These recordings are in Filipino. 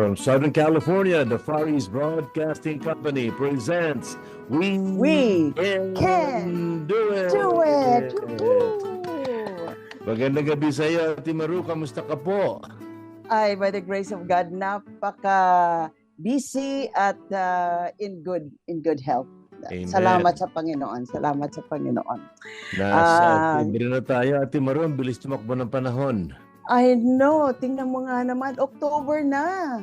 From Southern California, the Far East Broadcasting Company presents We, We Can, Can Do It! Do it! Magandang gabi sa iyo, Ate Maru. Kamusta ka po? Ay, by the grace of God, napaka busy at uh, in good in good health. Amen. Salamat sa Panginoon. Salamat sa Panginoon. Nasa Ah. October na tayo, Ate Maru. Ang bilis tumakbo ng panahon. I know, tingnan mo nga naman, October na.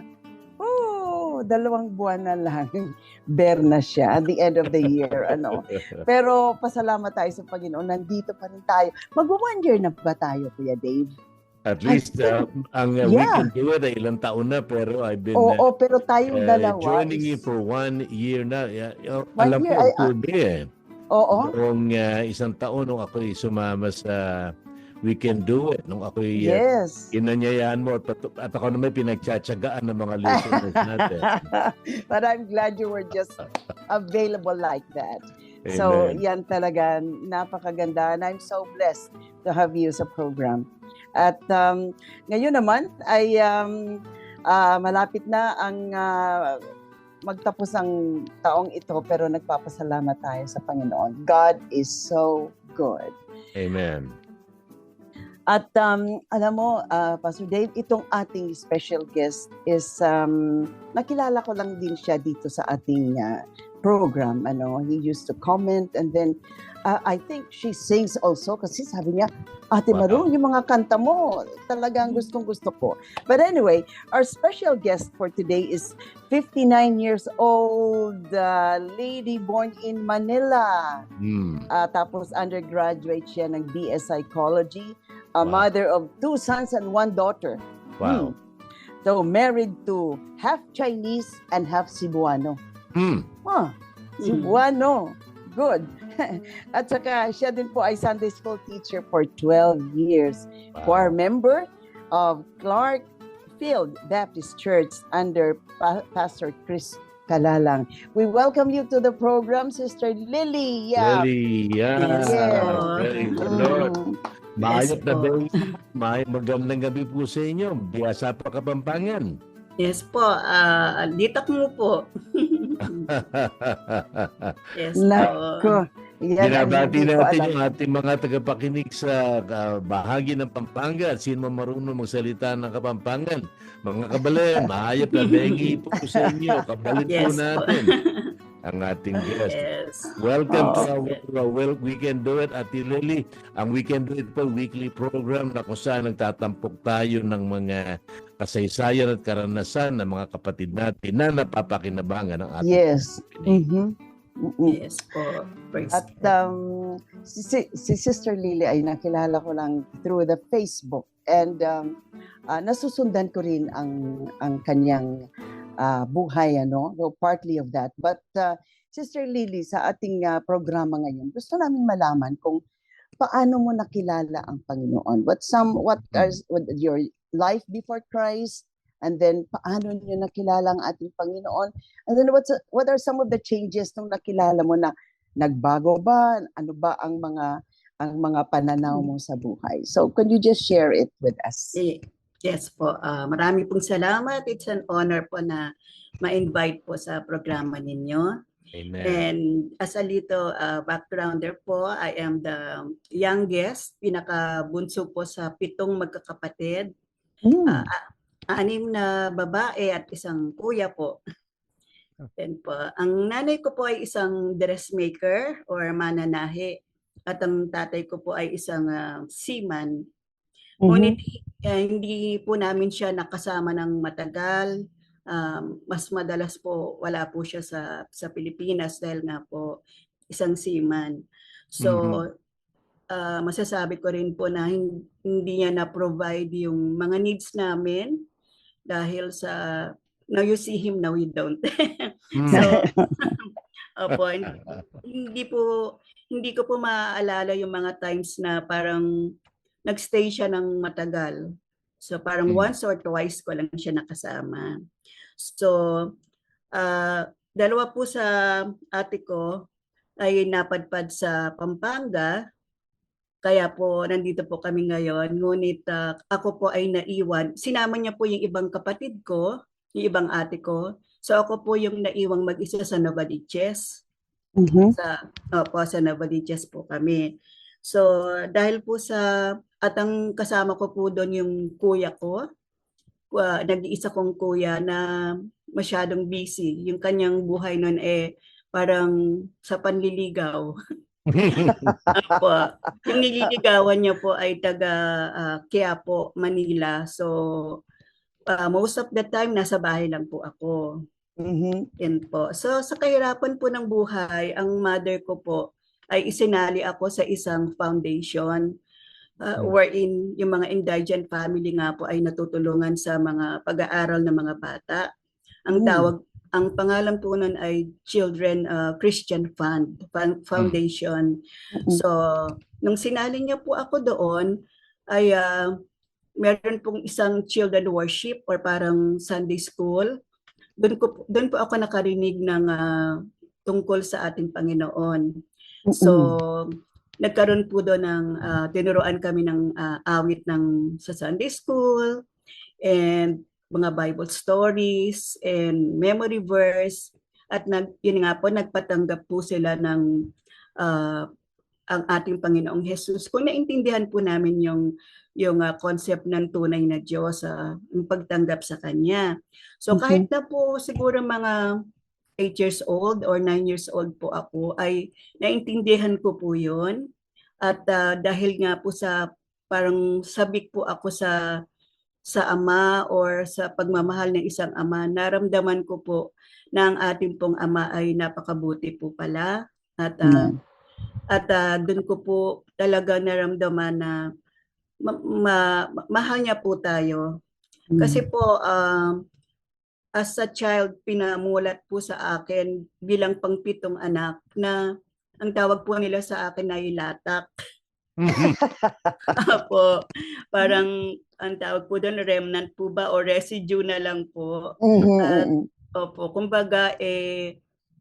Oh, dalawang buwan na lang. Bear na siya at the end of the year. ano. Pero pasalamat tayo sa Panginoon. Nandito pa rin tayo. Mag-one year na ba tayo, Kuya Dave? At least uh, ang uh, Yeah. weekend do it ay ilang taon na pero I've been Oo, uh, pero tayong uh, dalawa. joining you for one year na. Yeah, uh, One alam year, ko, ay, ah. October eh. Oo. Noong uh, isang taon nung ako'y sumama sa We Can Do It. Nung ako'y uh, Yes. inanyayaan mo at, at ako naman pinagtsatsagaan ng mga listeners natin. But I'm glad you were just available like that. So, Amen. yan talaga, napakaganda. And I'm so blessed to have you sa program. At um, ngayon naman ay um, ah, malapit na ang ah, magtapos ang taong ito pero nagpapasalamat tayo sa Panginoon. God is so good. Amen. At um, alam mo, uh, Pastor Dave, itong ating special guest is, um, nakilala ko lang din siya dito sa ating uh, program. Ano, he used to comment and then uh, I think she sings also kasi sabi niya, Ate Wow. Maru, yung mga kanta mo, talagang gustong gusto ko. But anyway, our special guest for today is 59 years old, uh, lady born in Manila. Hmm. Ah, tapos undergraduate siya ng BS Psychology, a Wow. mother of two sons and one daughter. Wow. So married to half Chinese and half Cebuano. Hmm. Ah, Cebuano. Good. At saka siya din po ay Sunday school teacher for 12 years. Choir member of Clark Field Baptist Church under Pa- Pastor Chris Kalalang. We welcome you to the program, Sister Lily. Yeah. Lily, yeah. Yes. Very good, Lord. Maayot Yes na po. day. May magandang gabi po sa inyo. Biyasa pa Kapampangan. Yes po, ah dito mo po. Yes po. Nako. Yan Binabati natin yung ating mga tagapakinig sa ah, bahagi ng Pampanga. at Sino marunong magsalita ng Kapampangan. Mga kabale, maayap na bengi po sa inyo. Kabalit po Yes po. natin ang ating guest. Yes. Welcome to Oh. our, our well, We Can Do It, Ate Lily. Ang We Can Do It po, weekly program na kung saan nagtatampok tayo ng mga kasaysayan at karanasan ng mga kapatid natin na napapakinabangan ng ating Yes. Mhm. Mm-mm. Yes po. Praise At um, si, si- si Sister Lily ay nakilala ko lang through the Facebook and um, ah, nasusundan ko rin ang ang kanyang ah, buhay ano so partly of that but uh, Sister Lily sa ating ah, programa ngayon gusto namin malaman kung paano mo nakilala ang Panginoon what some what are what your life before Christ and then paano niyo nakilala ang ating Panginoon and then what's what are some of the changes nung nakilala mo na nagbago ba? Ano ba ang mga ang mga pananaw mo sa buhay? So, can you just share it with us? Eh, Yes po. ah marami pong salamat. It's an honor po na ma-invite po sa programa ninyo. Amen. And as a little ah, backgrounder po, I am the youngest, pinakabunso po sa pitong magkakapatid. Hmm. Ah, anim na babae at isang kuya po. Yan po. Ang nanay ko po ay isang dressmaker or mananahe. At ang tatay ko po ay isang ah, seaman. Mhm. Ngunit eh, hindi po namin siya nakasama ng matagal. Um, mas madalas po wala po siya sa sa Pilipinas dahil nga po isang seaman. So ah, masasabi ko rin po na hin- hindi niya na-provide yung mga needs namin dahil sa now you see him, now you don't. So, opo, hindi, hindi po, hindi ko po maaalala yung mga times na parang nagstay siya ng matagal. So parang Mm. once or twice ko lang siya nakasama. So, ah, dalawa po sa ate ko ay napadpad sa Pampanga. Kaya po nandito po kami ngayon. Ngunit ah, ako po ay naiwan. Sinama niya po yung ibang kapatid ko, yung ibang ate ko. So ako po yung naiwang mag-isa sa Novaliches Mhm. sa opo sa Novaliches po kami. So dahil po sa at ang kasama ko po doon yung kuya ko, uh, nag-iisa kong kuya na masyadong busy. Yung kanyang buhay noon eh parang sa panliligaw. Opo. Yung nililigawan niya po ay taga ah, Quiapo, Manila. So ah, most of the time nasa bahay lang po ako. Mhm. Yan po. So sa kahirapan po ng buhay, ang mother ko po ay isinali ako sa isang foundation uh, Hmm. wherein yung mga indigent family nga po ay natutulungan sa mga pag-aaral ng mga bata. Ang Hmm. tawag, ang pangalan po nun ay Children uh, Christian Fund, Fun- Foundation. Mhm. So, nung sinali niya po ako doon, ay ah, meron pong isang children worship or parang Sunday school. Doon ko doon po ako nakarinig ng ah, tungkol sa ating Panginoon. So, nagkaroon po doon ng ah, tinuruan kami ng ah, awit ng sa Sunday school and mga Bible stories and memory verse at nag yun nga po nagpatanggap po sila ng ah, ang ating Panginoong Hesus. Kung naintindihan po namin yung yung ah, concept ng tunay na Diyos, yung pagtanggap sa Kanya. So kahit na po siguro mga 8 years old or 9 years old po ako, ay naintindihan ko po yun. At ah, dahil nga po sa parang sabik po ako sa sa ama or sa pagmamahal ng isang ama, naramdaman ko po na ang ating pong ama ay napakabuti po pala. At ah, Yeah. at ah, doon ko po talaga naramdaman na ma- ma- ma- mahal niya po tayo. Kasi Mm. po um, as a child pinamulat po sa akin bilang pangpitong anak na ang tawag po nila sa akin ay latak. po. Parang ang tawag po doon remnant po ba o residue na lang po. Mhm, At. Opo, kumbaga eh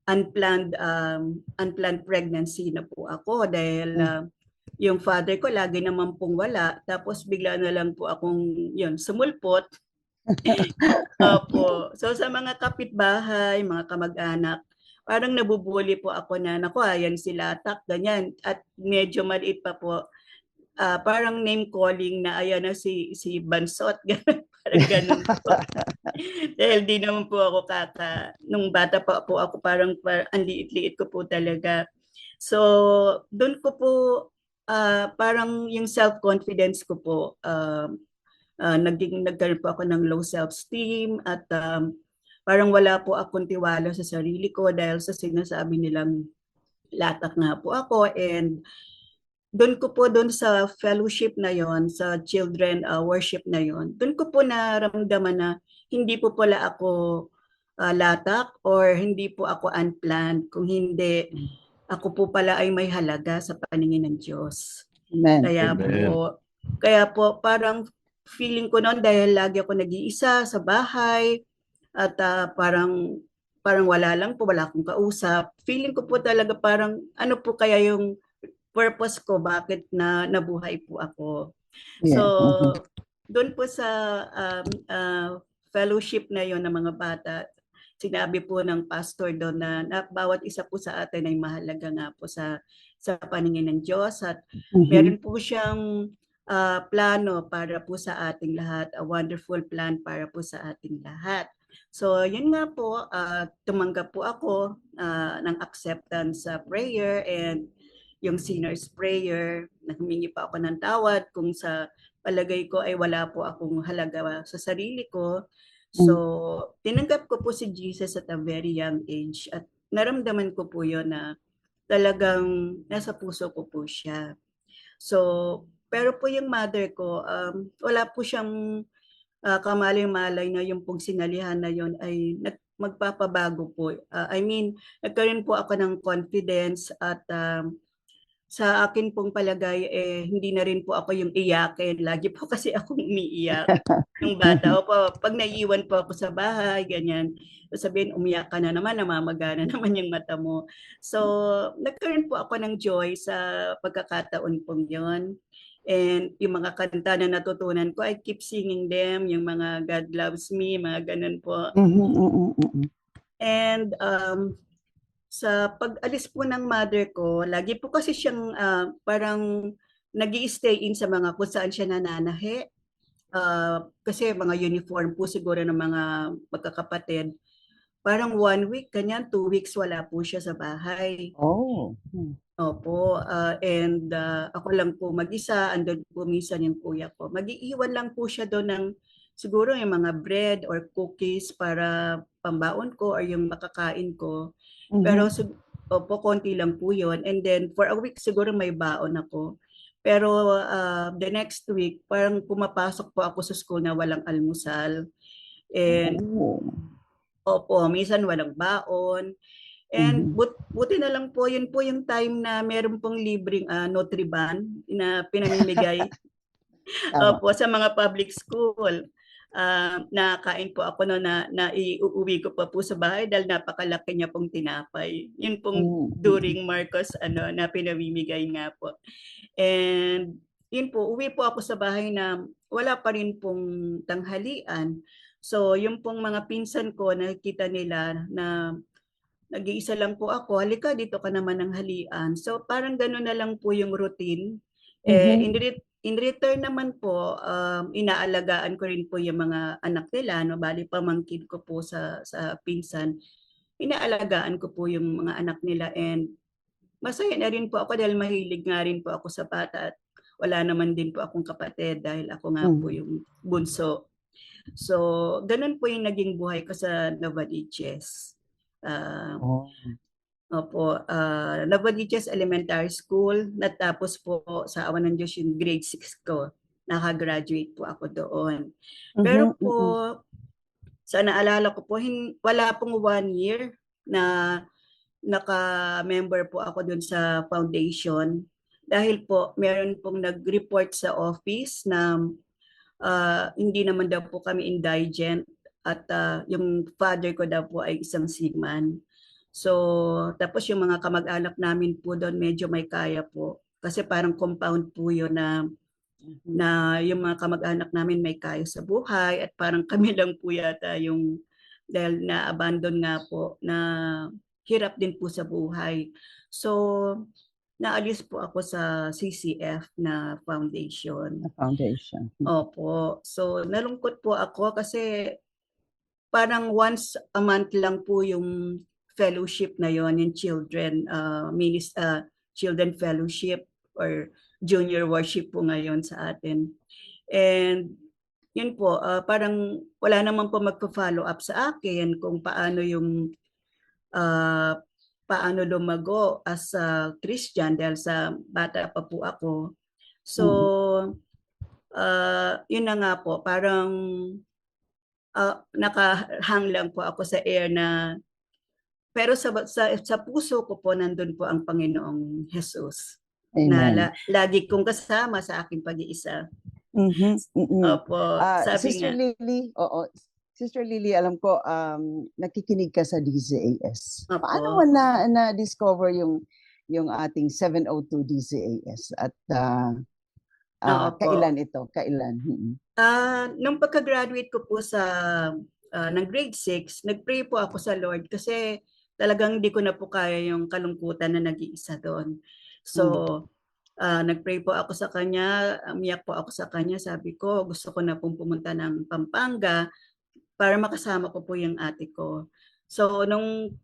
unplanned um, unplanned pregnancy na po ako dahil ah, yung father ko lagi naman pong wala tapos bigla na lang po akong yun sumulpot. Opo. So sa mga kapitbahay, mga kamag-anak, parang nabubuli po ako na naku ayan sila tak ganyan at medyo maliit pa po. Ah, parang name calling na ayan na si si Bansot ganun parang ganun po. Dahil di naman po ako kaka, nung bata pa po ako parang par, ang liit-liit ko po talaga. So, doon ko po ah, parang yung self-confidence ko po, um, ah, naging, nagkaroon po ako ng low self-esteem at um, parang wala po akong tiwala sa sarili ko dahil sa sinasabi nilang latak nga po ako and doon ko po doon sa fellowship na yon sa children uh, worship na yon doon ko po naramdaman na hindi po pala ako uh, latak or hindi po ako unplanned kung hindi ako po pala ay may halaga sa paningin ng Diyos Amen. kaya Amen. po kaya po parang feeling ko noon dahil lagi ako nag-iisa sa bahay at ah, parang parang wala lang po wala akong kausap feeling ko po talaga parang ano po kaya yung purpose ko bakit na nabuhay po ako Yeah. so Mhm. doon po sa um, ah, fellowship na yon ng mga bata sinabi po ng pastor doon na, na bawat isa po sa atin ay mahalaga nga po sa sa paningin ng Diyos at Mhm. meron po siyang ah, plano para po sa ating lahat, a wonderful plan para po sa ating lahat. So, yun nga po, ah, tumanggap po ako ah, ng acceptance sa prayer and yung sinner's prayer, humingi pa ako ng tawad kung sa palagay ko ay wala po akong halaga sa sarili ko. So, tinanggap ko po si Jesus at a very young age at naramdaman ko po yun na talagang nasa puso ko po siya. So, pero po yung mother ko, um, wala po siyang ah, kamalay-malay na yung pong sinalihan na yon ay nag, magpapabago po. Ah, I mean, nagkaroon po ako ng confidence at um, sa akin pong palagay, eh, hindi na rin po ako yung iyakin. Lagi po kasi akong umiiyak. Yung bata, opo, pag naiiwan po ako sa bahay, ganyan, sabihin, umiyak ka na naman, namamagana naman yung mata mo. So, nagkaroon po ako ng joy sa pagkakataon pong yon. And yung mga kanta na natutunan ko, I keep singing them, yung mga God Loves Me, mga ganun po. Mhm, mhm, mhm. And um, sa pag-alis po ng mother ko, lagi po kasi siyang ah, parang nag stay in sa mga kung saan siya nananahi. Ah, kasi mga uniform po siguro ng mga magkakapatid. Parang one week, ganyan, two weeks wala po siya sa bahay. Oh. hmm. Opo, ah, and ah, ako lang po mag-isa, andun po minsan yung kuya ko. Mag-iiwan lang po siya doon ng siguro yung mga bread or cookies para pambaon ko or yung makakain ko. Mhm. Pero opo, konti lang po yun. And then for a week siguro may baon ako. Pero ah, the next week, parang pumapasok po ako sa school na walang almusal. And Oh. Opo, minsan walang baon. And Mhm. but, buti na lang po, yun po yung time na meron pong libreng uh, Nutriban na pinamimigay opo, sa mga public school. Ah, nakain po ako no na, na iuuwi ko pa po sa bahay dahil napakalaki niya pong tinapay. Yun pong Mhm. during Marcos ano na pinamimigay nga po. And yun po, uwi po ako sa bahay na wala pa rin pong tanghalian. So yung pong mga pinsan ko nakikita nila na nag-iisa lang po ako, halika dito ka naman ng halian. So parang gano'n na lang po yung routine. Eh, Mhm. in, re- in return naman po, um, inaalagaan ko rin po yung mga anak nila, no? bali pamangkin ko po sa, sa pinsan. Inaalagaan ko po yung mga anak nila and masaya na rin po ako dahil mahilig nga rin po ako sa bata at wala naman din po akong kapatid dahil ako nga po Mm. yung bunso. So, ganun po yung naging buhay ko sa Novaliches. Ah, Oh. Opo, ah, Navaliches Elementary School. Natapos po sa awan ng Diyos yung grade 6 ko. Nakagraduate po ako doon. Pero Mhm, po, sa naalala ko po, hin- wala pong one year na naka-member po ako doon sa foundation. Dahil po, meron pong nag-report sa office na ah, hindi naman daw po kami indigent at ah, yung father ko daw po ay isang seaman. So, tapos yung mga kamag-anak namin po doon medyo may kaya po. Kasi parang compound po yun na, Mhm. na yung mga kamag-anak namin may kaya sa buhay at parang kami lang po yata yung dahil na-abandon nga po na hirap din po sa buhay. So, naalis po ako sa CCF na foundation. Foundation. Opo. So, nalungkot po ako kasi parang once a month lang po yung fellowship na yon yung children uh, minis, uh, children fellowship or junior worship po ngayon sa atin. And yun po, ah, parang wala naman po magpa-follow up sa akin kung paano yung ah, paano lumago as a Christian dahil sa bata pa po ako. So, ah, yun na nga po, parang ah, nakahang lang po ako sa air na pero sa, sa, sa puso ko po nandun po ang Panginoong Jesus na Amen. la- lagi kong kasama sa aking pag-iisa. Mhm, mhm. Opo, Ah, sabi Sister nga. Lily, oo. Sister Lily, alam ko um nakikinig ka sa DZAS. Paano mo na na-discover yung yung ating 702 DZAS at Oo po. kailan ito? Kailan? Ah, nung pagka-graduate ko po sa ah, ng grade 6, nag-pray po ako sa Lord kasi talagang hindi ko na po kaya yung kalungkutan na nag-iisa doon. So, ah, nag-pray po ako sa kanya, umiyak po ako sa kanya, sabi ko, gusto ko na pong pumunta ng Pampanga para makasama ko po yung ate ko. So, nung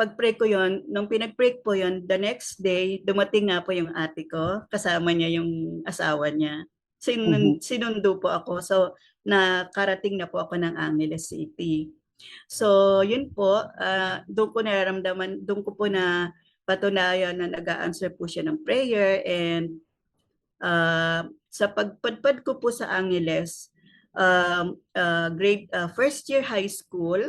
pag-pray ko yon, nung pinag-pray po yon, the next day, dumating nga po yung ate ko, kasama niya yung asawa niya. Sinun- Sinundo po ako. So, nakarating na po ako ng Angeles City. So, yun po, ah, doon ko nararamdaman, doon ko po na patunayan na nag-a-answer po siya ng prayer and ah, sa pagpadpad ko po sa Angeles, um, uh, grade uh, first year high school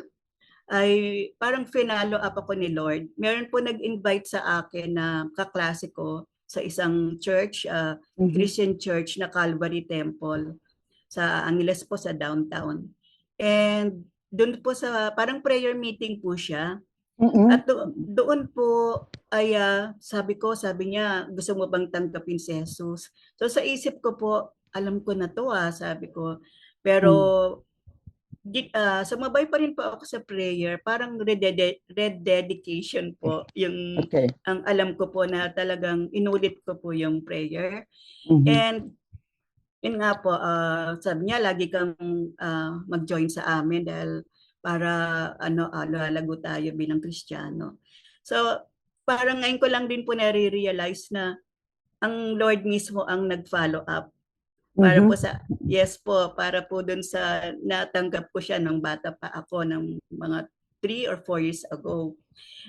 ay parang finalo up ako ni Lord. Meron po nag-invite sa akin na kaklase ko sa isang church, uh, Mhm. Christian church na Calvary Temple sa Angeles po sa downtown. And doon po sa parang prayer meeting po siya. Mm-mm. At do- doon po ay ah, sabi ko, sabi niya, gusto mo bang tanggapin si Jesus? So sa isip ko po, alam ko na to ah, sabi ko. Pero di, ah, sumabay pa rin po ako sa prayer, parang redede- rededication po yung Okay. ang alam ko po na talagang inulit ko po yung prayer. Mhm. And yun nga po, ah, sabi niya, lagi kang ah, mag-join sa amin dahil para ano, ah, lalago tayo bilang Kristiyano. So, parang ngayon ko lang din po nare-realize na ang Lord mismo ang nag-follow up. Para po sa, yes po, para po dun sa natanggap ko siya nung bata pa ako ng mga 3 or 4 years ago.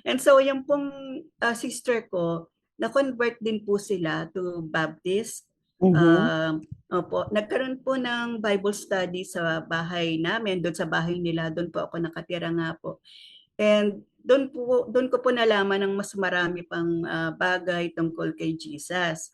And so, yung pong ah, sister ko, na-convert din po sila to Baptist. Mhm. Um, opo, nagkaroon po ng Bible study sa bahay namin, doon sa bahay nila, doon po ako nakatira nga po. And doon po doon ko po nalaman ng mas marami pang ah, bagay tungkol kay Jesus.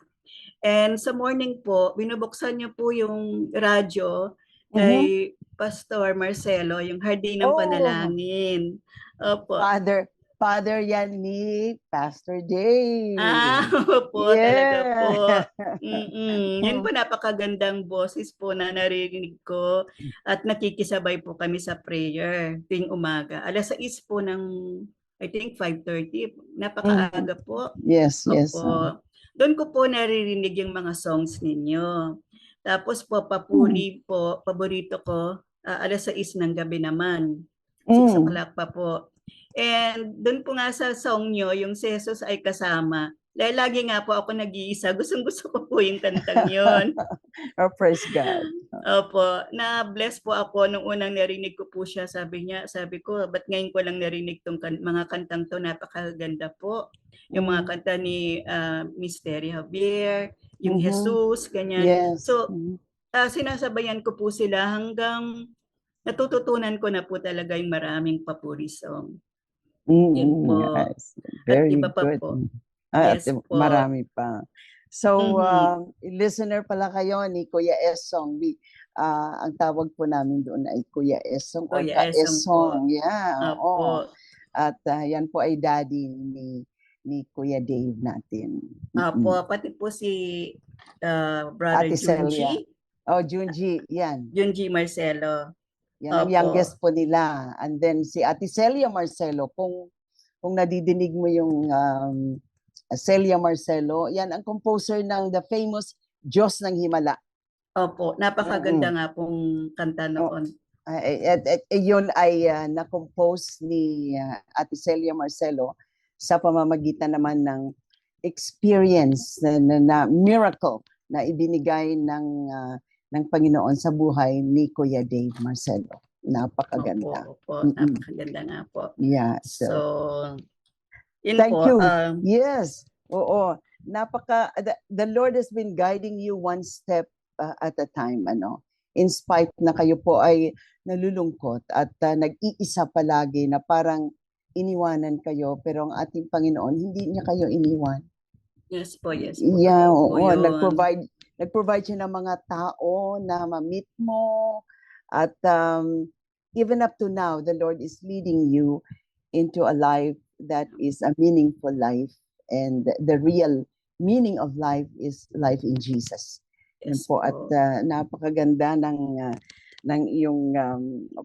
And sa morning po, binubuksan niyo po yung radyo kay Pastor Marcelo, yung Hardin ng Oh. Panalangin. Opo. Father, Father yan ni Pastor Dave. Ah, opo, talaga po. Yeah. Mm-mm. Yun po napakagandang boses po na narinig ko at nakikisabay po kami sa prayer tuwing umaga. Alas 6 po ng I think 5:30. Napakaaga po. Yes, yes. Opo. Doon ko po naririnig yung mga songs ninyo. Tapos po papuri po, paborito ko ah, alas 6 ng gabi naman. 6 Mm. o'clock pa po. And doon po nga sa song nyo, yung si Jesus ay kasama. Dahil lagi nga po ako nag-iisa. Gustong gusto ko po yung kantang yon. Oh, praise God. Opo, na-bless po ako nung unang narinig ko po siya. Sabi niya, sabi ko, ba't ngayon ko lang narinig tong kan- mga kantang to? Napakaganda po. Yung mga Mm. kanta ni uh, Mystery Javier, yung Mhm. Jesus, ganyan. Yes. So, ah, sinasabayan ko po sila hanggang natututunan ko na po talaga yung maraming papuri song. Mm, Yun po. yes. Very iba pa good. po. Ah, Yes at po. marami pa. So, Mhm. um, listener pala kayo ni Kuya Esong. We, ah, ang tawag po namin doon ay Kuya Esong or Kuya Esong po. Esong. Yeah. Opo. At ah, yan po ay daddy ni ni Kuya Dave natin. Mm-mm. Apo, pati po si ah, Brother Ate Celia. Junji, Oh, Junji, yan. Junji Marcelo. Yan ang Opo. youngest po nila. And then si Ate Celia Marcelo, kung kung nadidinig mo yung um, Celia Marcelo, yan ang composer ng the famous Diyos ng Himala. Opo, napakaganda nga pong kanta noon. Ay, at, at, at yun ay ah, na-compose ni ah, Ate Celia Marcelo sa pamamagitan naman ng experience na, na, na miracle na ibinigay ng ah, ng Panginoon sa buhay ni Kuya Dave Marcelo. Napakaganda. Opo, opo, napakaganda nga po. Yeah. So, So, yun Thank po. you. um, yes. Oo. Napaka the, the Lord has been guiding you one step uh, at a time ano. In spite na kayo po ay nalulungkot at uh, nag-iisa palagi na parang iniwanan kayo pero ang ating Panginoon hindi niya kayo iniwan. yes po, yes po. Yeah, po oo, yun. nag-provide nag-provide siya ng mga tao na ma-meet mo at um, even up to now the Lord is leading you into a life that is a meaningful life and the real meaning of life is life in Jesus. Yes po at uh, napakaganda ng uh, ng iyong um,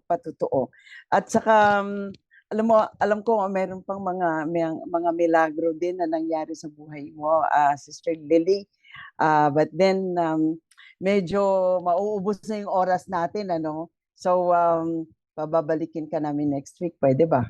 patutuo. At saka um, alam mo alam ko meron pang mga may, mga milagro din na nangyari sa buhay mo, ah, Sister Lily. Ah, but then um, medyo mauubos na yung oras natin ano. So um, pababalikin ka namin next week, pwede ba?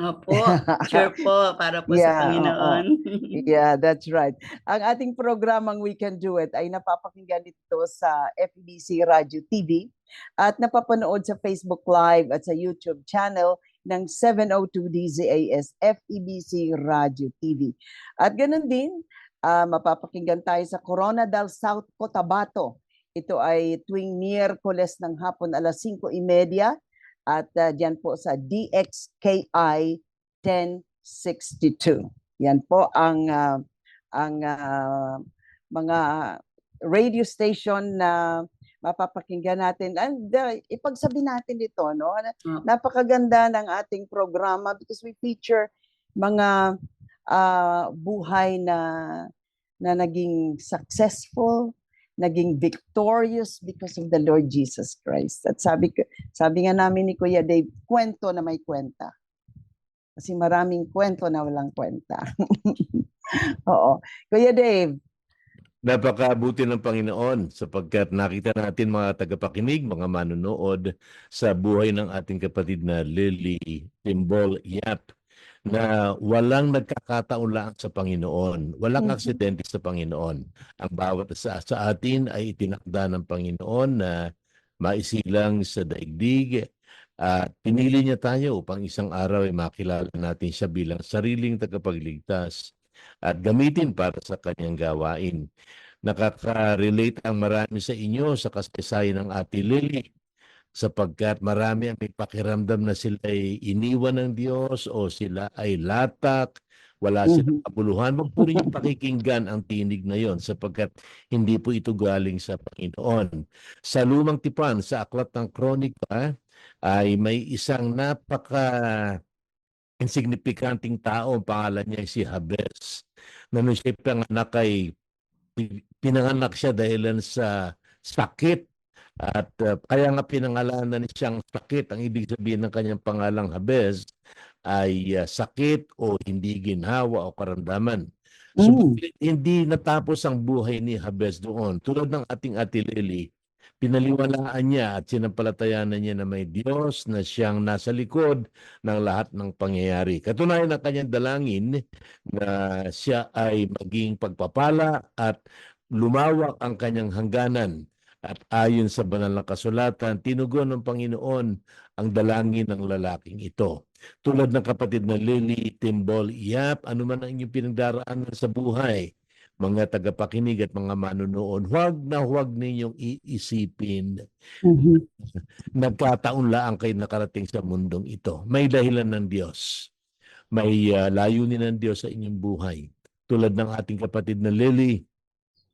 Opo, sure po, para po Yeah, sa Panginoon. Yeah, that's right. Ang ating programang We Can Do It ay napapakinggan dito sa FEBC Radio TV at napapanood sa Facebook Live at sa YouTube channel ng 702 DZAS FEBC Radio TV. At ganun din, ah, mapapakinggan tayo sa Corona del South Cotabato Ito ay tuwing Miyerkules ng hapon alas 5.30 at uh, diyan po sa DXKI 1062. Yan po ang ah, ang ah, mga radio station na mapapakinggan natin. And uh, ipagsabi natin dito, no? Mm. Napakaganda ng ating programa because we feature mga ah, buhay na na naging successful, naging victorious because of the Lord Jesus Christ. At sabi sabi nga namin ni Kuya Dave, kwento na may kwenta. Kasi maraming kwento na walang kwenta. Oo. Kuya Dave, Napakabuti ng Panginoon sapagkat nakita natin mga tagapakinig, mga manonood sa buhay ng ating kapatid na Lily Timbol Yap na walang nagkakataon lang sa Panginoon. Walang Mhm. aksidente sa Panginoon. Ang bawat sa, sa atin ay itinakda ng Panginoon na maisilang sa daigdig at pinili niya tayo upang isang araw ay makilala natin siya bilang sariling tagapagligtas at gamitin para sa kanyang gawain. Nakaka-relate ang marami sa inyo sa kasaysayan ng Ate Lily sapagkat marami ang may pakiramdam na sila ay iniwan ng Diyos o sila ay latak, wala silang Mhm. kabuluhan. Huwag po rin pakikinggan ang tinig na yon sapagkat hindi po ito galing sa Panginoon. Sa lumang tipan, sa aklat ng kronika, ay may isang napaka insignifikanting tao, ang pangalan niya ay si Jabez. Na nung siya panganak ay pi- pinanganak siya dahil sa sakit at uh, kaya nga pinangalanan siyang sakit. Ang ibig sabihin ng kanyang pangalang Jabez ay uh, sakit o hindi ginhawa o karamdaman. Subalit, hindi natapos ang buhay ni Jabez doon. Tulad ng ating Ate Lily, pinaliwalaan niya at sinampalatayanan niya na may Diyos na siyang nasa likod ng lahat ng pangyayari. Katunayan ng kanyang dalangin na siya ay maging pagpapala at lumawak ang kanyang hangganan. At ayon sa banal na kasulatan, tinugon ng Panginoon ang dalangin ng lalaking ito. Tulad ng kapatid na Lily Timbol Iyap, ano man ang inyong pinagdaraanan sa buhay, mga tagapakinig at mga manunood, huwag na huwag ninyong iisipin Mhm. nagkataon lang kayo nakarating sa mundong ito. May dahilan ng Diyos. May ah, layunin ng Diyos sa inyong buhay. Tulad ng ating kapatid na Lily,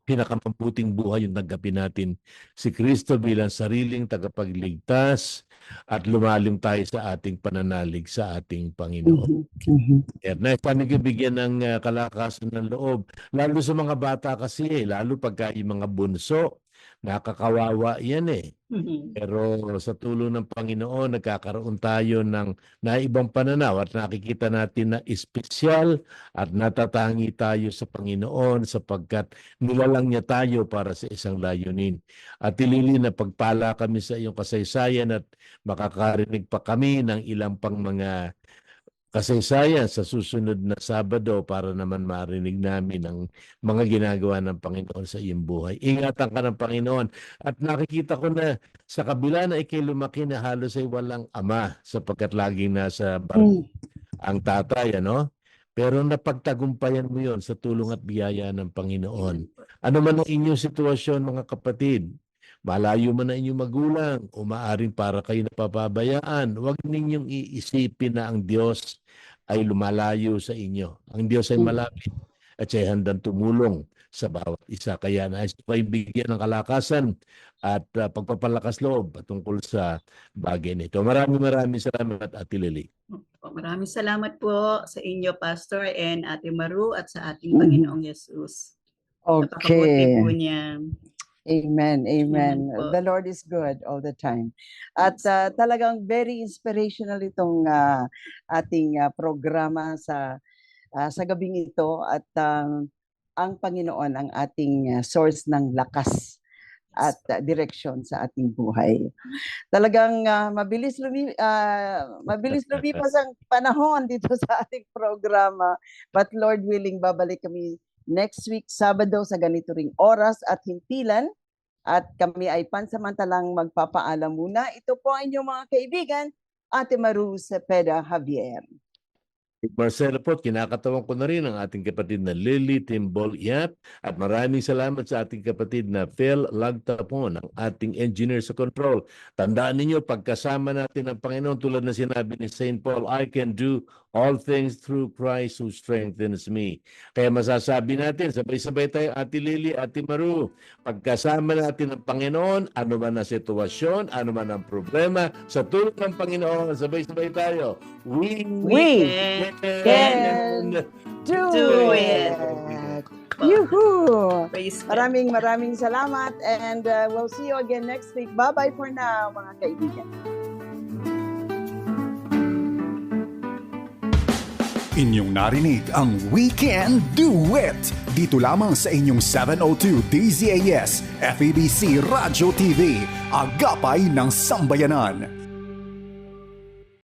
pinakamabuting buhay yung tanggapin natin si Kristo bilang sariling tagapagligtas at lumalim tayo sa ating pananalig sa ating Panginoon. Mhm. Mhm. Ernest, paano kayo bigyan ng ah, kalakasan ng loob? Lalo sa mga bata kasi, eh, lalo pagka yung mga bunso, nakakawawa yan eh. Mhm. Pero sa tulong ng Panginoon, nagkakaroon tayo ng naibang pananaw at nakikita natin na espesyal at natatangi tayo sa Panginoon sapagkat nilalang niya tayo para sa isang layunin. At tilili na pagpala kami sa iyong kasaysayan at makakarinig pa kami ng ilang pang mga kasaysayan sa susunod na Sabado para naman marinig namin ang mga ginagawa ng Panginoon sa iyong buhay. Ingatan ka ng Panginoon at nakikita ko na sa kabila na ikay lumaki na halos ay walang ama sapagkat laging nasa bar Mm. ang tatay, ano? Pero napagtagumpayan mo yon sa tulong at biyaya ng Panginoon. Ano man ang inyong sitwasyon, mga kapatid, malayo man ang inyong magulang o maaring para kayo napapabayaan, huwag ninyong iisipin na ang Diyos ay lumalayo sa inyo. Ang Diyos ay Mm. malapit at siya ay handang tumulong sa bawat isa. Kaya nais ko kayo bigyan ng kalakasan at ah, pagpapalakas loob patungkol sa bagay nito. Maraming maraming salamat, Ate Lily. Maraming salamat po sa inyo, Pastor, and Ate Maru, at sa ating. Panginoong Yesus. Napakabuti Okay. po niya. Amen, amen. The Lord is good all the time. At ah, talagang very inspirational itong ah, ating ah, programa sa ah, sa gabing ito at ang ang Panginoon ang ating ah, source ng lakas at ah, direksyon sa ating buhay. Talagang ah, mabilis lumi ah, mabilis lumipas ang panahon dito sa ating programa. But Lord willing, babalik kami next week, Sabado, sa ganito ring oras at himpilan. At kami ay pansamantalang magpapaalam muna. Ito po ang inyong mga kaibigan, Ate Maru Cepeda Javier. Marcelo po, kinakatawan ko na rin ang ating kapatid na Lily Timbol Yap at maraming salamat sa ating kapatid na Phil Lagtapon, ang ating engineer sa control. Tandaan ninyo, pagkasama natin ang Panginoon tulad na sinabi ni St. Paul, I can do all things through Christ who strengthens me. Kaya masasabi natin, sabay-sabay tayo, Ate Lily, Ate Maru, pagkasama natin ang Panginoon, ano man ang sitwasyon, ano man ang problema, sa tulong ng Panginoon, sabay-sabay tayo. We, We can Do, Do it! it. Yuhu! Maraming maraming salamat and uh, we'll see you again next week. Bye-bye for now, mga kaibigan. Inyong narinig ang We Can Do It! Dito lamang sa inyong 702 DZAS FEBC Radio TV, Agapay ng Sambayanan.